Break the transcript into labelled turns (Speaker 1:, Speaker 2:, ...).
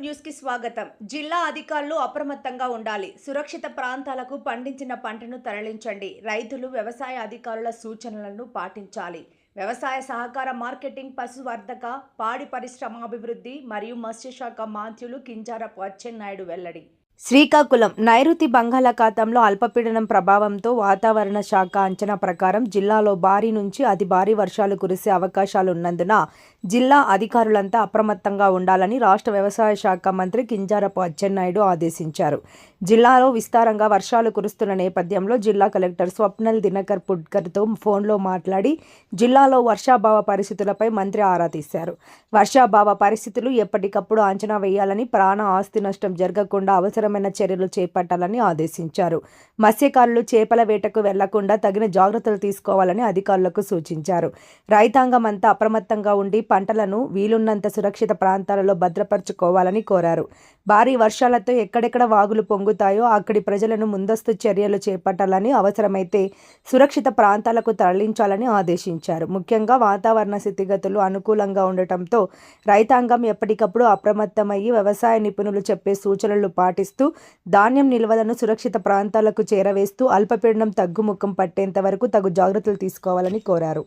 Speaker 1: న్యూస్కి స్వాగతం. జిల్లా అధికారులు అప్రమత్తంగా ఉండాలి. సురక్షిత ప్రాంతాలకు పండించిన పంటను తరలించండి. రైతులు వ్యవసాయ అధికారుల సూచనలను పాటించాలి. వ్యవసాయ సహకార మార్కెటింగ్ పశువర్ధక పాడి పరిశ్రమ అభివృద్ధి మరియు మత్స్యశాఖ మంత్రులు కింజారపు అచ్చెన్నాయుడు వెల్లడి. శ్రీకాకుళం నైరుతి బంగాళాఖాతంలో అల్పపీడనం ప్రభావంతో వాతావరణ శాఖ అంచనా ప్రకారం జిల్లాలో భారీ నుంచి అతి భారీ వర్షాలు కురిసే అవకాశాలున్నందున జిల్లా అధికారులంతా అప్రమత్తంగా ఉండాలని రాష్ట్ర వ్యవసాయ శాఖ మంత్రి కింజారపు అచ్చెన్నాయుడు ఆదేశించారు. జిల్లాలో విస్తారంగా వర్షాలు కురుస్తున్న నేపథ్యంలో జిల్లా కలెక్టర్ స్వప్నల్ దినకర్ పుడ్కర్తో ఫోన్లో మాట్లాడి జిల్లాలో వర్షాభావ పరిస్థితులపై మంత్రి ఆరా తీశారు. వర్షాభావ పరిస్థితులు ఎప్పటికప్పుడు అంచనా వేయాలని ప్రాణ ఆస్తి నష్టం జరగకుండా అవసరమైన చర్యలు చేపట్టాలని ఆదేశించారు. మత్స్యకారులు చేపల వేటకు వెళ్ళకుండా తగిన జాగ్రత్తలు తీసుకోవాలని అధికారులకు సూచించారు. రైతాంగం అంతా అప్రమత్తంగా ఉండి పంటలను వీలున్నంత సురక్షిత ప్రాంతాలలో భద్రపరచుకోవాలని కోరారు. భారీ వర్షాలతో ఎక్కడెక్కడ వాగులు పొంగుతాయో అక్కడి ప్రజలను ముందస్తు చర్యలు చేపట్టాలని అవసరమైతే సురక్షిత ప్రాంతాలకు తరలించాలని ఆదేశించారు. ముఖ్యంగా వాతావరణ స్థితిగతులు అనుకూలంగా ఉండటంతో రైతాంగం ఎప్పటికప్పుడు అప్రమత్తమయ్యి వ్యవసాయ నిపుణులు చెప్పే సూచనలు పాటిస్తూ ధాన్యం నిల్వలను సురక్షిత ప్రాంతాలకు చేరవేస్తూ అల్పపీడనం తగ్గుముఖం పట్టేంత వరకు తగు జాగ్రత్తలు తీసుకోవాలని కోరారు.